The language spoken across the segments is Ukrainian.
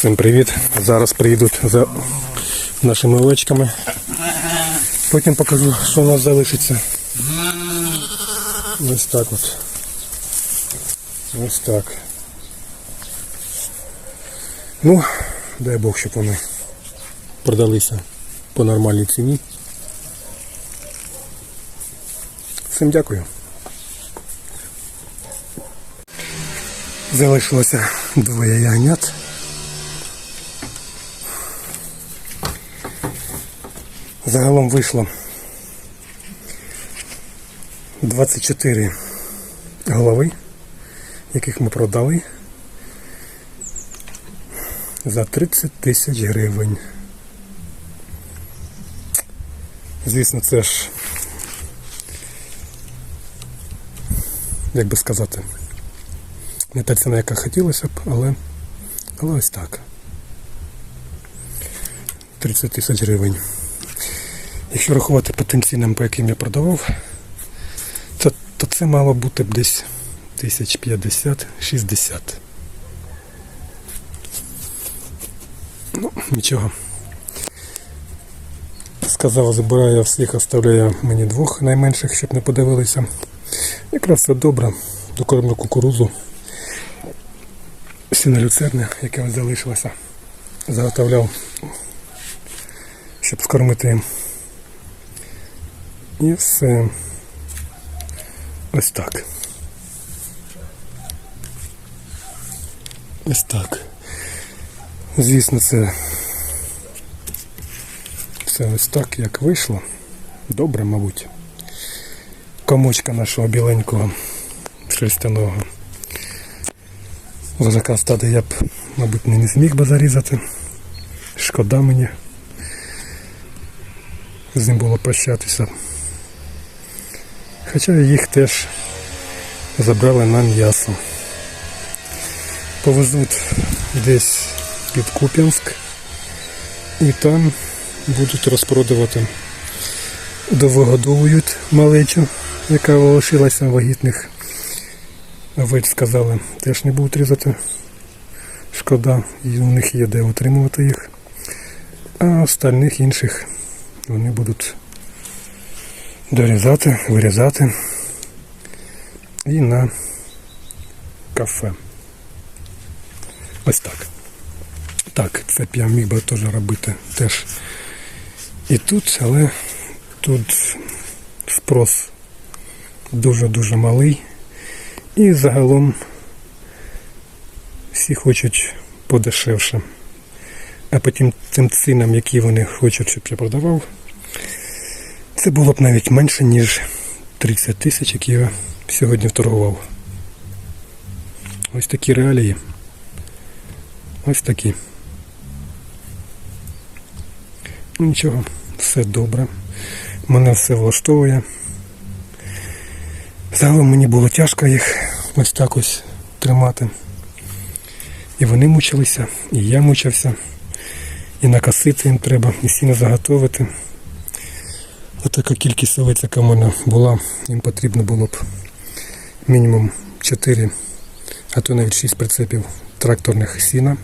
Всім привіт! Зараз приїдуть за нашими овечками. Потім покажу, що у нас залишиться. Ось так от. Ось так. Ну, дай Бог, щоб вони продалися по нормальній ціні. Всім дякую. Залишилося двоє ягнят. Загалом вийшло 24 голови, яких ми продали за 30 тисяч гривень. Звісно, це ж, як би сказати, не та ціна, яка хотілося б, але, але ось так. 30 тисяч гривень. Якщо рахувати по тим цінам, по яким я продавав, то, то це мало бути б десь 1050-60. Ну, нічого. Сказав, забираю всіх, оставляю мені двох найменших, щоб не подивилися. Якраз все добре. Докормлю кукурузу. Сіна люцерне, яке ось залишилося. Заготовляв, щоб скормити їм. І все. Ось так. Ось так. Звісно, це, це ось так, як вийшло. Добре, мабуть. Комочка нашого біленького шерстяного возака стади я б, мабуть, не зміг би зарізати. Шкода мені. З ним було прощатися. Хоча їх теж забрали на м'ясо. Повезуть десь під Куп'янськ і там будуть розпродавати. Довогодовують малечу, яка лишилася вагітних. Овець сказали, теж не будуть різати. Шкода, і у них є де утримувати їх. А остальних інших вони будуть дорізати, вирізати і на кафе. Ось так. Так, це б я міг би теж робити теж і тут, але тут спрос дуже-дуже малий. І загалом всі хочуть подешевше. А потім тим цінам, які вони хочуть, щоб я продавав, це було б навіть менше, ніж 30 тисяч, які я сьогодні вторгував. Ось такі реалії. Ось такі. Ну, Нічого, все добре. Мене все влаштовує. Загалом мені було тяжко їх ось так ось тримати. І вони мучилися, і я мучився. І накосити їм треба, і сіно заготовити. Отака кількість овець, яка в мене була, їм потрібно було б мінімум 4, а то навіть 6 прицепів тракторних сіна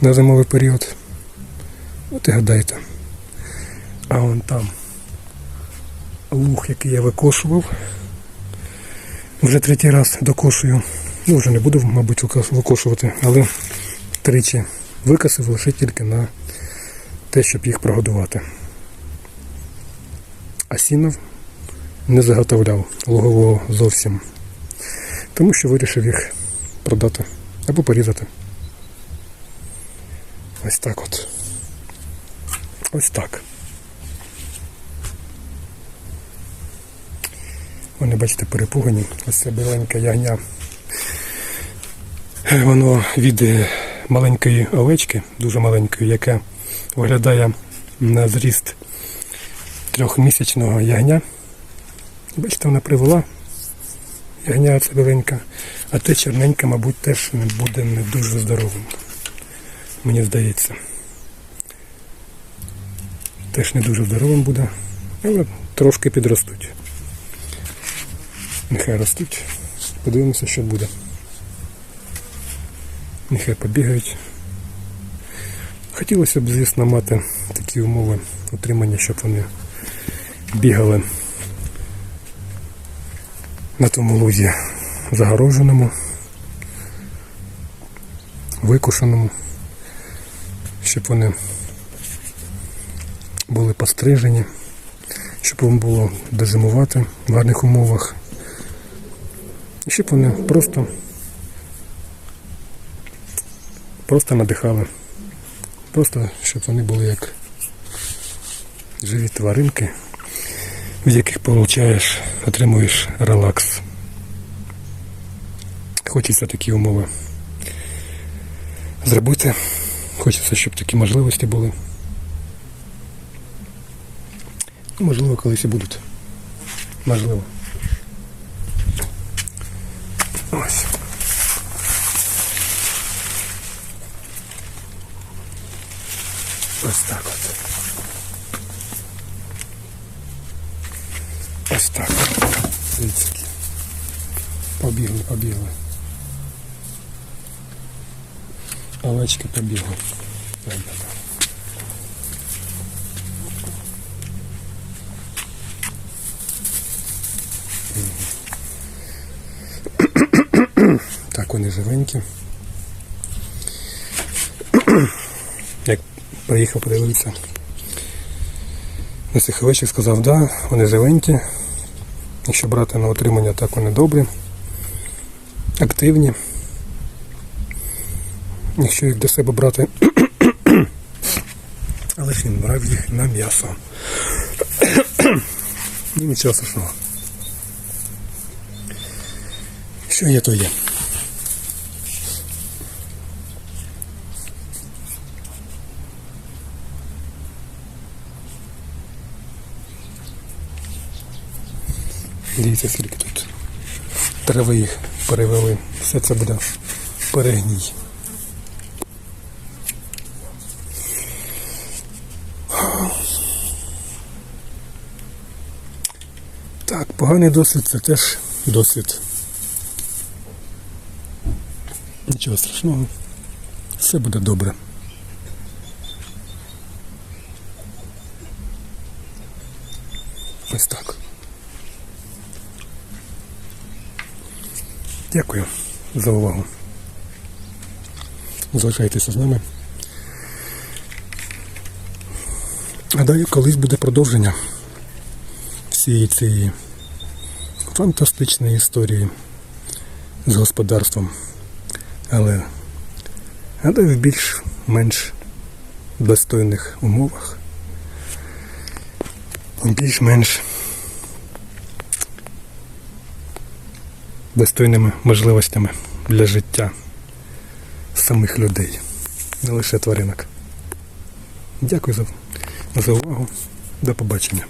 на зимовий період. От і гадайте. А вон там луг, який я викошував. Вже третій раз докошую. Ну, вже не буду, мабуть, викошувати, але тричі викосив лише тільки на те, щоб їх прогодувати. А сіна не заготовляв лугового зовсім. Тому що вирішив їх продати або порізати. Ось так от. Ось так. Вони, бачите, перепугані. Ось це біленька ягня. Воно від е, маленької овечки, дуже маленької, яка виглядає на зріст трьохмісячного ягня. Бачите, вона привела. Ягня це біленька. А те чорненька, мабуть, теж не буде не дуже здоровим. Мені здається. Теж не дуже здоровим буде, але трошки підростуть. Нехай ростуть. Подивимося, що буде. Нехай побігають. Хотілося б, звісно, мати такі умови утримання, щоб вони бігали на тому лузі загороженому, викушеному, щоб вони були пострижені, щоб їм було де зимувати в гарних умовах. І щоб вони просто, просто надихали. Просто щоб вони були як живі тваринки, від яких получаєш, отримуєш релакс. Хочеться такі умови зробити. Хочеться, щоб такі можливості були. Ну, Можливо, колись і будуть. Можливо. Ось. Ось так от. Ось так. Які. Побігли, побігли. Овечки побігли. Так, вони живенькі. Як приїхав подивитися на цих овечок, сказав, да, вони живенькі. Якщо брати на отримання, так вони добрі, активні. Якщо їх до себе брати, але ж він брав їх на м'ясо. Ні, нічого страшного. Що є, то є. Дивіться, скільки тут трави їх перевели. Все це буде перегній. Так, поганий досвід це теж досвід. Нічого страшного. Все буде добре. Ось так. Дякую за увагу. Залишайтеся з нами. Гадаю, колись буде продовження всієї цієї фантастичної історії з господарством. Але гадаю в більш-менш достойних умовах. Більш-менш достойними можливостями для життя самих людей, не лише тваринок. Дякую за, за увагу. До побачення.